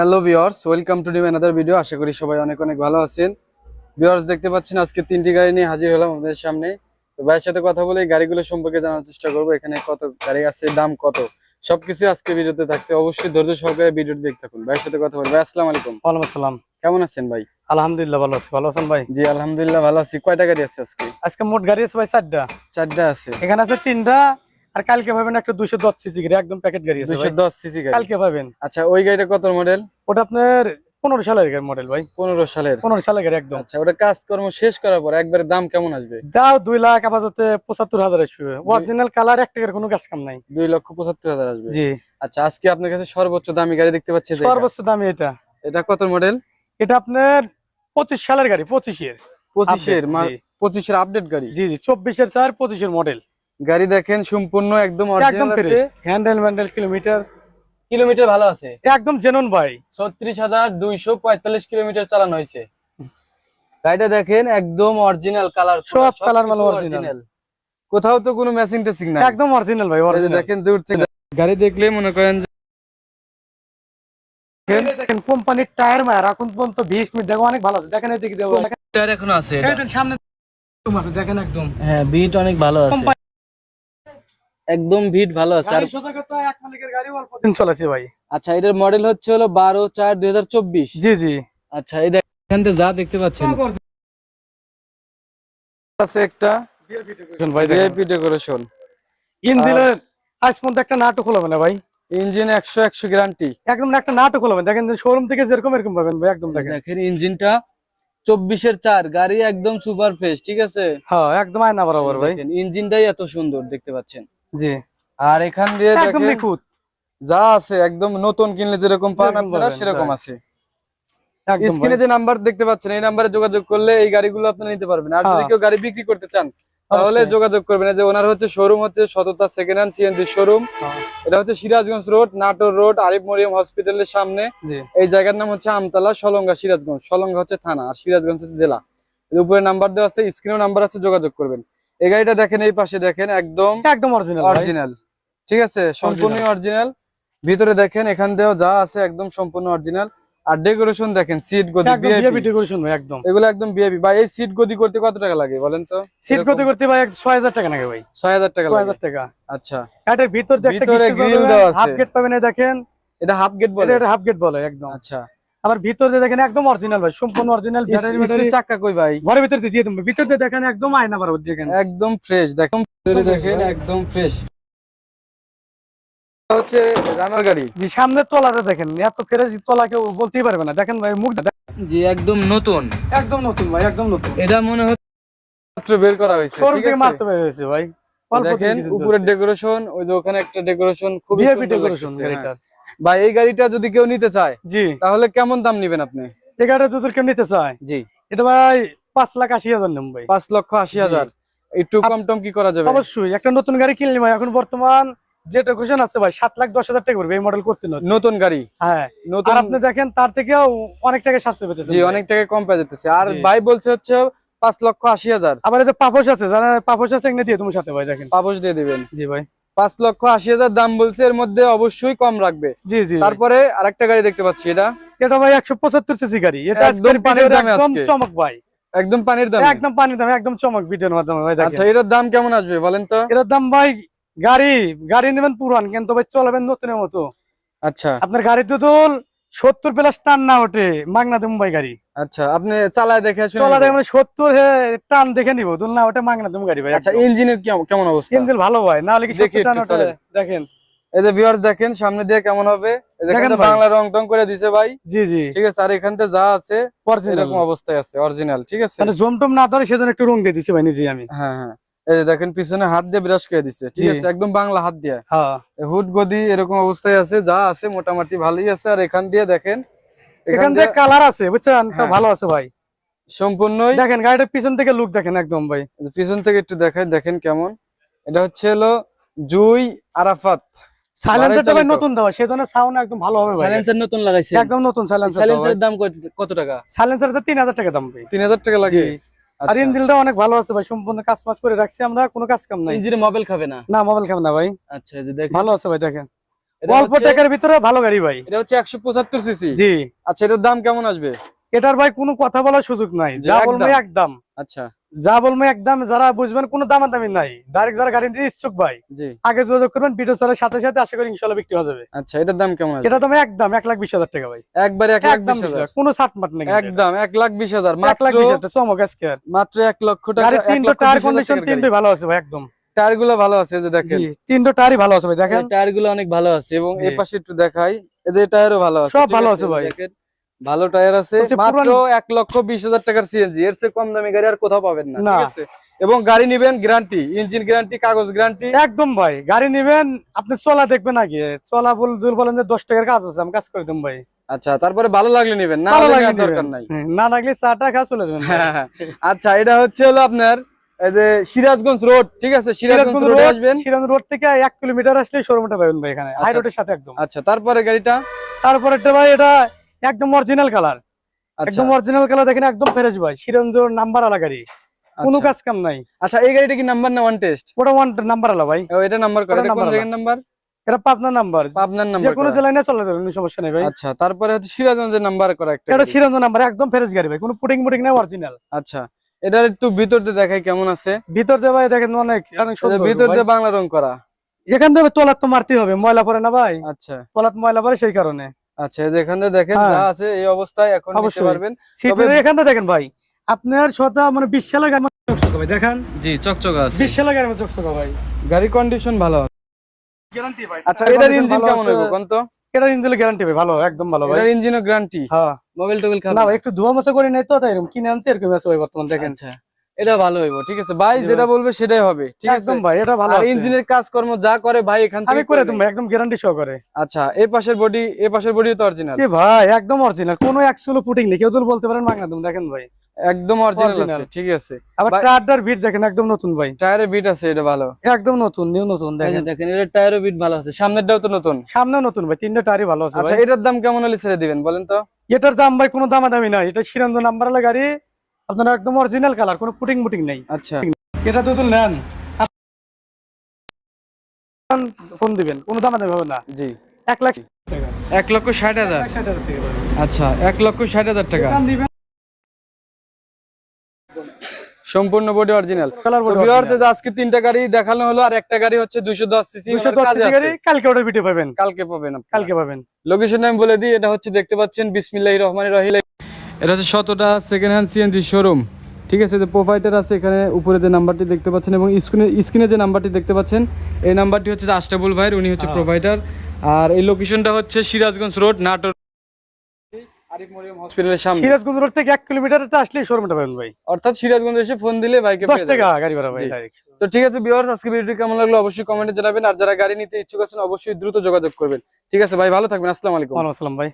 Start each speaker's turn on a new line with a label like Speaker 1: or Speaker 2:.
Speaker 1: Hello viewers welcome to new another video আশা করি সবাই অনেক অনেক ভালো আছেন। ভিউয়ার্স দেখতে পাচ্ছেন আজকে তিনটি গাড়ি নিয়ে হাজির হলাম আপনাদের সামনে। তো ভাইয়ের সাথে কথা বলে গাড়িগুলো সম্পর্কে জানার চেষ্টা করব। এখানে কত গাড়ি আছে দাম কত? সবকিছু আজকে ভিডিওতে থাকছে। অবশ্যই ধৈর্য সহকারে ভিডিওটি দেখতে থাকুন। ভাইয়ের সাথে কথা বলব ভাই আসসালামু আলাইকুম।
Speaker 2: ওয়ালাইকুম আসসালাম।
Speaker 1: কেমন আছেন ভাই?
Speaker 2: আলহামদুলিল্লাহ ভালো আছি। ভালো আছেন ভাই?
Speaker 1: জি আলহামদুলিল্লাহ ভালো আছি। কয়টা গাড়ি আছে আজকে?
Speaker 2: আজকে মোট গাড়ি আছে ভাই চারটা।
Speaker 1: চারটা আছে।
Speaker 2: এখানে আছে তিনটা। আর কালকে পাবেন একটা দুইশো দশ সিসি গাড়ি একদম প্যাকেট গাড়ি আছে
Speaker 1: দুইশো দশ সিসি গাড়ি।
Speaker 2: কালকে পাবেন
Speaker 1: আচ্ছা ওই গাড়িটা কত মডেল
Speaker 2: ওটা আপনার পনেরো সালের মডেল ভাই।
Speaker 1: পনেরো সালের।
Speaker 2: পনেরো সালের গাড়ি একদম।
Speaker 1: আচ্ছা ওটা কাজকর্ম শেষ করার পর একবারে দাম কেমন আসবে?
Speaker 2: যাও দুই লাখ আপাতত পঁচাত্তর হাজার আসবে। অরিজিনাল কালার এক টাকার কোনো কাজ কাম নাই।
Speaker 1: দুই লক্ষ পঁচাত্তর হাজার আসবে।
Speaker 2: জি।
Speaker 1: আচ্ছা আজকে আপনার কাছে সর্বোচ্চ দামি গাড়ি দেখতে পাচ্ছি
Speaker 2: সর্বোচ্চ দামি এটা।
Speaker 1: এটা কত মডেল
Speaker 2: এটা আপনার পঁচিশ সালের গাড়ি পঁচিশের।
Speaker 1: পঁচিশের পঁচিশের আপডেট গাড়ি।
Speaker 2: জি জি চব্বিশের চার পঁচিশের মডেল
Speaker 1: গাড়ি দেখেন সম্পূর্ণ একদম অরিজিনাল আছে।
Speaker 2: হ্যান্ডেল ম্যান্ডেল কিলোমিটার
Speaker 1: কিলোমিটার ভালো আছে।
Speaker 2: একদম জেনুন ভাই।
Speaker 1: ছত্রিশ হাজার দুইশো পঁয়তাল্লিশ কিলোমিটার চালানো হয়েছে। গাড়িটা দেখেন একদম অরিজিনাল কালার
Speaker 2: সব colour মাল original।
Speaker 1: কোথাও তো কোনো ম্যাচিং টেসিং নাই।
Speaker 2: একদম অরিজিনাল ভাই অরিজিনাল
Speaker 1: দেখেন দূর থেকে গাড়ি দেখলে মনে করেন
Speaker 2: দেখেন কোম্পানির টায়ার মায়ের এখন পর্যন্ত বিশ মিনিট দেখো অনেক ভালো আছে। দেখেন এদিকে দেবো
Speaker 1: টায়ার এখনও আছে
Speaker 2: সামনে আছে দেখেন একদম।
Speaker 1: হ্যাঁ বিট অনেক ভালো আছে। একদম বিট ভালো আছে। আর
Speaker 2: গাড়ি সোজা কথা এক মালিকের গাড়ি অল্প দিন চলেছে ভাই।
Speaker 1: আচ্ছা এটার মডেল হচ্ছে হলো বারো চার দুই হাজার চব্বিশ।
Speaker 2: জি জি।
Speaker 1: আচ্ছা এই দেখেন এখান থেকে যা দেখতে পাচ্ছেন। আছে একটা ভিআইপি ডেকোরেশন
Speaker 2: ইঞ্জিনের আজ পর্যন্ত একটা নাটক হলো না ভাই।
Speaker 1: ইঞ্জিন একশো একশো গ্যারান্টি
Speaker 2: একদম একটা নাটক হলো দেখেন শোরুম থেকে যেরকম এরকম পাবেন ভাই একদম দেখেন।
Speaker 1: দেখেন ইঞ্জিনটা চব্বিশের চার গাড়ি একদম সুপার ফ্রেশ ঠিক আছে?
Speaker 2: হ্যাঁ একদম আয়না বরাবর ভাই।
Speaker 1: ইঞ্জিনটাই এত সুন্দর দেখতে পাচ্ছেন।
Speaker 2: জি।
Speaker 1: আর এখান দিয়ে
Speaker 2: একদম নিখুঁত।
Speaker 1: যা আছে একদম নতুন কিনলে যেরকম পান আপনারা সেরকম আছে। স্ক্রিনে যে নাম্বার দেখতে পাচ্ছেন এই নাম্বারে যোগাযোগ করলে এই গাড়িগুলো আপনারা নিতে পারবেন। আর যদি
Speaker 2: হ্যাঁ।
Speaker 1: কেউ গাড়ি বিক্রি করতে চান তাহলে যোগাযোগ করবেন। যে ওনার হচ্ছে শোরুম হচ্ছে সততা সেকেন্ড হ্যান্ড সিএনজি শোরুম এটা হচ্ছে সিরাজগঞ্জ রোড নাটোর রোড আরিফ মরিয়ম হসপিটালের সামনে। এই জায়গার নাম হচ্ছে আমতলা সলঙ্গা সিরাজগঞ্জ। সলঙ্গা হচ্ছে থানা আর সিরাজগঞ্জ হচ্ছে জেলা। উপরে নাম্বার দেওয়া আছে স্ক্রিনেও নাম্বার আছে যোগাযোগ করবেন। এই গাড়িটা দেখেন এই পাশে দেখেন একদম
Speaker 2: একদম অরিজিনাল
Speaker 1: অরিজিনাল ঠিক আছে? সম্পূর্ণ অরিজিনাল ভিতরে দেখেন এখান দিয়েও যা আছে একদম সম্পূর্ণ অরিজিনাল আর ডেকোরেশন দেখেন সিট গদি ভিআইপি
Speaker 2: ডেকোরেশন ভাই একদম।
Speaker 1: এগুলো একদম ভিআইপি ভাই এই সিট গদি করতে কত টাকা লাগে বলেন তো?
Speaker 2: সিট করতে করতে ভাই ছয় হাজার টাকা নাকি ভাই।
Speaker 1: ছয় হাজার টাকা
Speaker 2: ছয়
Speaker 1: লাগে।
Speaker 2: হাজার টাকা।
Speaker 1: আচ্ছা।
Speaker 2: কাঠের ভিতর দিয়ে একটা
Speaker 1: ভিতরে দেওয়া আছে।
Speaker 2: হাফ গেট পাবেন দেখেন।
Speaker 1: এটা হাফ গেট বলে?
Speaker 2: এটা হাফ গেট বলে একদম।
Speaker 1: আচ্ছা।
Speaker 2: আবার ভিতরে দেখেন একদম অরিজিনাল ভাই সম্পূর্ণ অরিজিনাল
Speaker 1: চাক্কা কই ভাই?
Speaker 2: ঘরের ভিতরে দিয়ে দেবো ভিতর দেখেন একদম আয়না বরাবর দেখেন।
Speaker 1: একদম ফ্রেশ দেখুন ভিতরে দেখেন একদম ফ্রেশ হচ্ছে রানার গাড়ি।
Speaker 2: জি সামনে তলাটা দেখেন এত ফেরেছি তলা কেউ বলতেই পারবে না। দেখেন ভাই মুখ
Speaker 1: জি একদম নতুন।
Speaker 2: একদম নতুন ভাই একদম নতুন।
Speaker 1: এটা মনে হচ্ছে মাত্র বের করা হয়েছে ঠিক আছে?
Speaker 2: মারতে পেরেছে ভাই।
Speaker 1: দেখেন উপরের ডেকোরেশন ওই যে ওখানে একটা ডেকোরেশন খুবই সুন্দর
Speaker 2: ডেকোরেশন গাড়িটার।
Speaker 1: ভাই এই গাড়িটা যদি কেউ নিতে চায়
Speaker 2: জি।
Speaker 1: তাহলে কেমন দাম নিবেন আপনি?
Speaker 2: এই গাড়িটা দুধের কেউ নিতে চায়?
Speaker 1: জি।
Speaker 2: এটা ভাই পাঁচ লাখ আশি হাজার নেম ভাই।
Speaker 1: পাঁচ লক্ষ আশি হাজার। একটু কম টম কি করা যাবে?
Speaker 2: অবশ্যই একটা নতুন গাড়ি কিনলি ভাই এখন বর্তমান যেটা ডেকোরেশন আছে ভাই সাত লাখ দশ হাজার টাকা পড়বে এই মডেল করতে নয়
Speaker 1: নতুন গাড়ি?
Speaker 2: হ্যাঁ।
Speaker 1: নতুন
Speaker 2: আর আপনি দেখেন তার থেকেও অনেক টাকা সাশ্রয় পেতেছেন
Speaker 1: জি অনেক টাকা কম পেয়ে যেতেছে আর ভাই বলছে হচ্ছে পাঁচ লক্ষ আশি হাজার।
Speaker 2: আবার এই যে পাপোশ আছে যারা পাপোশ আছে এখানে দিয়ে তোমার সাথে ভাই দেখেন।
Speaker 1: পাবস দিয়ে দিবেন।
Speaker 2: জি ভাই।
Speaker 1: পাঁচ লক্ষ আশি হাজার দাম বলছে এর মধ্যে অবশ্যই কম রাখবে।
Speaker 2: জি জি।
Speaker 1: তারপরে আরেকটা গাড়ি দেখতে পাচ্ছি এটা?
Speaker 2: এটা ভাই একশো পঁচাত্তর সিসি গাড়ি। এটা
Speaker 1: একদম পানির দামে
Speaker 2: একদম চমক ভাই।
Speaker 1: একদম পানির দাম।
Speaker 2: একদম পানির দাম একদম চমক ভিডিওর মাধ্যমে ভাই
Speaker 1: আচ্ছা এটার দাম কেমন আসবে বলেন তো?
Speaker 2: এটার দাম ভাই গাড়ি গাড়ি নেবেন পুরান কিন্তু ভাই চলাবেন নতুনের মতো।
Speaker 1: আচ্ছা।
Speaker 2: আপনার গাড়ি দুদুল সত্তর প্লাস টান না ওঠে মাগনা দেবো ভাই গাড়ি।
Speaker 1: আচ্ছা আপনি চালায় দেখে
Speaker 2: চলা। দেখে মানে সত্তর টান দেখে নিবো দুল না ওটা মাগনা গাড়ি ভাই।
Speaker 1: আচ্ছা ইঞ্জিনের কেমন অবস্থা?
Speaker 2: ইঞ্জিন ভালো ভাই না হলে কি সত্তর টান ওঠে? দেখেন।
Speaker 1: এই যে ভিউয়ার্স দেখেন সামনে দিয়ে কেমন হবে?
Speaker 2: দেখেন
Speaker 1: বাংলা রং টং করে দিছে ভাই।
Speaker 2: জি জি।
Speaker 1: ঠিক আছে আর এখান থেকে যা আছে এরকম অবস্থায় আছে অরিজিনাল ঠিক আছে?
Speaker 2: মানে জমটম না ধরে সেজন্য একটু রং দিয়ে দিছি ভাই নিজে আমি।
Speaker 1: হ্যাঁ হ্যাঁ। এই যে দেখেন পিছনে হাত দিয়ে ব্রাশ করে দিছে ঠিক আছে? একদম বাংলা হাত দিয়ে।
Speaker 2: হ্যাঁ।
Speaker 1: হুড গদি এরকম অবস্থায় আছে যা আছে মোটামুটি ভালোই আছে। আর এখান দিয়ে দেখেন
Speaker 2: এখান থেকে কালার আছে বুঝছেন?
Speaker 1: হ্যাঁ।
Speaker 2: ভালো আছে ভাই।
Speaker 1: সম্পূর্ণই।
Speaker 2: দেখেন গাড়িটার পিছন থেকে লুক দেখেন একদম ভাই।
Speaker 1: পিছন থেকে একটু দেখাই দেখেন কেমন। এটা হচ্ছে হলো জুই আরাফাত।
Speaker 2: সাইলেন্সারটা ভাই নতুন দেওয়া সেজন্য সাউন্ড একদম ভালো হবে ভাই।
Speaker 1: সাইলেন্সার নতুন লাগাইছে
Speaker 2: একদম নতুন সাইলেন্সার
Speaker 1: সাইলেন্সারের দাম কত- টাকা?
Speaker 2: সাইলেন্সার তিন হাজার টাকা দাম ভাই।
Speaker 1: তিন হাজার টাকা লাগে।
Speaker 2: আর ইঞ্জিনটা অনেক ভালো আছে ভাই সম্পূর্ণ কাজ মাজ করে রাখছি আমরা কোনো কাজ কাম নাই।
Speaker 1: ইঞ্জিনে মোবাইল খাবে না?
Speaker 2: না মোবাইল খাবে না ভাই।
Speaker 1: আচ্ছা এই যে দেখেন।
Speaker 2: ভালো আছে ভাই দেখেন। অল্প টাকার ভিতরে ভালো গাড়ি ভাই।
Speaker 1: এটা হচ্ছে একশো পঁচাত্তর সিসি
Speaker 2: জি।
Speaker 1: আচ্ছা এটার দাম কেমন আসবে?
Speaker 2: এটার ভাই কোনো কথা বলার সুযোগ নাই। যা বলব একদম।
Speaker 1: আচ্ছা।
Speaker 2: যা বলব একদম যারা বুঝবেন কোনো দামাদামি নাই। ডাইরেক্ট যারা গাড়ি নিতে ইচ্ছুক ভাই আগে যোগাযোগ করবেন ভিডিও ছাড়ার সাথে সাথে আশা করি ইনশাল্লাহ বিক্রি হয়ে যাবে।
Speaker 1: আচ্ছা এটার দাম কেমন
Speaker 2: এটা তুমি একদম এক লাখ বিশ হাজার টাকা ভাই।
Speaker 1: একবারে এক লাখ বিশ হাজার।
Speaker 2: কোনো ষাট মাট নেই
Speaker 1: একদম এক লাখ বিশ হাজার।
Speaker 2: এক লাখ বিশ হাজার চমক আজকে।
Speaker 1: মাত্র এক লক্ষ টাকা এক
Speaker 2: টায়ার কন্ডিশন
Speaker 1: টাকার
Speaker 2: তিনটে ভালো আছে ভাই একদম।
Speaker 1: টায়ারগুলো ভালো আছে যে দেখেন।
Speaker 2: তিনটো টায়ারই ভালো আছে ভাই দেখেন।
Speaker 1: টায়ারগুলো অনেক ভালো আছে এবং। এই পাশে একটু দেখাই এই যে টায়ারও ভালো আছে।
Speaker 2: সব ভালো আছে ভাই।
Speaker 1: দেখেন, ভালো টায়ার আছে মাত্র এক লক্ষ বিশ হাজার টাকার সিএনজি এর চেয়ে কম দামি গাড়ি আর কোথাও পাবেন না
Speaker 2: না।
Speaker 1: ঠিক আছে? এবং গাড়ি নিবেন গ্যারান্টি ইঞ্জিন গ্যারান্টি কাগজ গ্যারান্টি
Speaker 2: একদম ভাই গাড়ি নিবেন আপনি চলা দেখবেন আগে। চলা বল বলেন যে দশ টাকার কাজ আছে আমি কাজ করে দেব ভাই।
Speaker 1: আচ্ছা তারপরে ভালো লাগলে নিবেন না
Speaker 2: ভালো
Speaker 1: হলে
Speaker 2: লাগে
Speaker 1: নেওয়ার দরকার নাই।
Speaker 2: হ্যাঁ, না লাগলে চা টা খা চলে যাবেন ভাই।
Speaker 1: হ্যাঁ, আচ্ছা এটা হচ্ছে হলো আপনার এই যে সিরাজগঞ্জ রোড ঠিক আছে? সিরাজগঞ্জ রোডে আসবেন।
Speaker 2: সিরাজগঞ্জ রোড থেকে এক কিলোমিটার আসলে শোরুমটা পাবেন ভাই এখানে। হাই রোডের সাথে একদম।
Speaker 1: আচ্ছা তারপরে গাড়িটা?
Speaker 2: তারপরে একটা ভাই এটা একদম অরিজিনাল কালার
Speaker 1: আচ্ছা।
Speaker 2: একদম অরিজিনাল কালার দেখেন একদম ফ্রেশ ভাই সিরঞ্জোর নাম্বার আলা গাড়ি। কোনো
Speaker 1: আচ্ছা।
Speaker 2: কাজ কাম নাই।
Speaker 1: আচ্ছা এই গাড়িটা কি নাম্বার না ওয়ান টেস্ট
Speaker 2: ওটা ওয়ান নাম্বার আলা ভাই।
Speaker 1: এটা নাম্বার করে। কোন জায়গার নাম্বার
Speaker 2: এটা নাম্বার
Speaker 1: পাবনার
Speaker 2: যে কোনো জেলায় নিয়ে চলে যাবে কোনো সমস্যা নেই ভাই।
Speaker 1: আচ্ছা তারপরে হচ্ছে সিরাজগঞ্জের নাম্বার করা একটা
Speaker 2: এটা। নাম্বার একদম ফ্রেশ গাড়ি ভাই কোনো পুটিং মুটিং নাই অরিজিনাল
Speaker 1: আচ্ছা এটার একটু ভিতর দিয়ে দেখাই কেমন আছে।
Speaker 2: ভিতর দিয়ে ভাই দেখেন অনেক অনেক সুন্দর
Speaker 1: ভিতর দিয়ে বাংলা রং করা।
Speaker 2: এখান থেকে তোলার তো মারতে হবে ময়লা পড়ে না ভাই।
Speaker 1: আচ্ছা।
Speaker 2: তোলার ময়লা পড়ে সেই কারণে।
Speaker 1: আচ্ছা দেখেন
Speaker 2: হ্যাঁ।
Speaker 1: যা আছে এই অবস্থায় এখন নিতে। পারবেন।
Speaker 2: এখান দেখেন ভাই আপনার শতা মানে গাড়ি চকচকা ভাই দেখেন।
Speaker 1: জি চকচকা আছে।
Speaker 2: বিশ সালে গাড়ি চকচকা ভাই।
Speaker 1: গাড়ি কন্ডিশন ভালো
Speaker 2: গ্যারান্টি ভাই।
Speaker 1: আচ্ছা এটার ইঞ্জিন কেমন হবে কোন তো?
Speaker 2: এটার ইঞ্জিনের গ্যারান্টি ভাই ভালো একদম ভালো ভাই।
Speaker 1: এটার ইঞ্জিনও গ্যারান্টি
Speaker 2: হ্যাঁ।
Speaker 1: মোবাইল টোবাইল
Speaker 2: না? ভাই একটু ধোয়া মোছা করে নাই তো তাই এরকম কিনে আনছে এরকম আছে ভাই বর্তমান দেখেন।
Speaker 1: আচ্ছা। এটা ভালো হইব ঠিক আছে? ভাই যেটা বলবে সেটাই হবে ঠিক আছে?
Speaker 2: একদম ভাই এটা ভালো
Speaker 1: আর
Speaker 2: আছে।
Speaker 1: ইঞ্জিনের কাজকর্ম যা করে ভাই এখান থেকে
Speaker 2: আমি করে দেব একদম গ্যারান্টি সহ করে
Speaker 1: আচ্ছা এই পাশের বডি এই পাশের বডি তো অরিজিনাল
Speaker 2: কি ভাই একদম অরিজিনাল কোনো একচুয়ালি ফুটিং নেই কেউ তো বলতে পারেন মাগনা তুমি দেখেন ভাই।
Speaker 1: একদম অরিজিনাল আছে ঠিক আছে।
Speaker 2: আবার টায়ারটার ভিড় দেখেন একদম নতুন ভাই।
Speaker 1: টায়ারের বিট আছে এটা ভালো।
Speaker 2: একদম নতুন নিউ নতুন দেখেন।
Speaker 1: দেখেন এটা টায়ারের বিট ভালো আছে সামনেরটাও তো নতুন।
Speaker 2: সামনেও নতুন ভাই তিনটা টায়ারই ভালো আছে
Speaker 1: আচ্ছা এটার দাম কেমন হলে ছেড়ে দিবেন বলেন তো।
Speaker 2: এটার দাম ভাই কোনো দামাদামি নাই। এটা সিরান্দ নাম্বার গাড়ি আপনার একদম অরিজিনাল কালার কোনো পুটিং মুটিং নেই।
Speaker 1: আচ্ছা।
Speaker 2: এটা তো নেন। ফোন দিবেন কোনো দামাদামি হবে না।
Speaker 1: জি।
Speaker 2: এক লাখ টাকা।
Speaker 1: এক লক্ষ ষাট হাজার। আচ্ছা এক লক্ষ ষাট হাজার টাকা।
Speaker 2: দাম
Speaker 1: সম্পূর্ণ বডি অরিজিনাল
Speaker 2: কালার বড়
Speaker 1: ভিউয়ার্স আজকে তিনটা গাড়ি দেখানো হলো আর একটা গাড়ি হচ্ছে দুইশো দশ সিসি
Speaker 2: দুশো দশ সিসি গাড়ি কালকে ওটা ভিডিও পাবেন।
Speaker 1: কালকে পাবেন।
Speaker 2: কালকে পাবেন।
Speaker 1: লোকেশন আমি বলে দিই এটা হচ্ছে দেখতে পাচ্ছেন বিসমিল্লাহ রহমান রহিল এটা হচ্ছে শতটা সেকেন্ড হ্যান্ড সিএনজি শোরুম ঠিক আছে যে প্রোভাইডার আছে এখানে উপরে যে নাম্বারটি দেখতে পাচ্ছেন এবং স্ক্রিনে স্ক্রিনে যে নাম্বারটি দেখতে পাচ্ছেন এই নাম্বারটি হচ্ছে আশরাফুল ভাইয়ের উনি হচ্ছে
Speaker 2: হ্যাঁ।
Speaker 1: প্রোভাইডার আর এই লোকেশনটা হচ্ছে সিরাজগঞ্জ রোড নাটোর। আরিফ মরিয়ম হসপিটালের সামনে।
Speaker 2: সিরাজগঞ্জ রোড থেকে এক কিলোমিটার আসলেই শোরুমটা পাবেন ভাই।
Speaker 1: অর্থাৎ সিরাজগঞ্জ এসে ফোন দিলে বাইকে
Speaker 2: দশ টাকা গাড়ি ভাড়া ভাই
Speaker 1: জি। তো ঠিক আছে ভিউয়ার্স আজকে ভিডিওটি কেমন লাগল অবশ্যই কমেন্টে জানাবেন। আর যারা গাড়ি নিতে ইচ্ছুক আছেন অবশ্যই দ্রুত যোগাযোগ করবেন। ঠিক আছে ভাই ভালো থাকবেন। আসসালামু আলাইকুম।
Speaker 2: আসসালাম ভাই।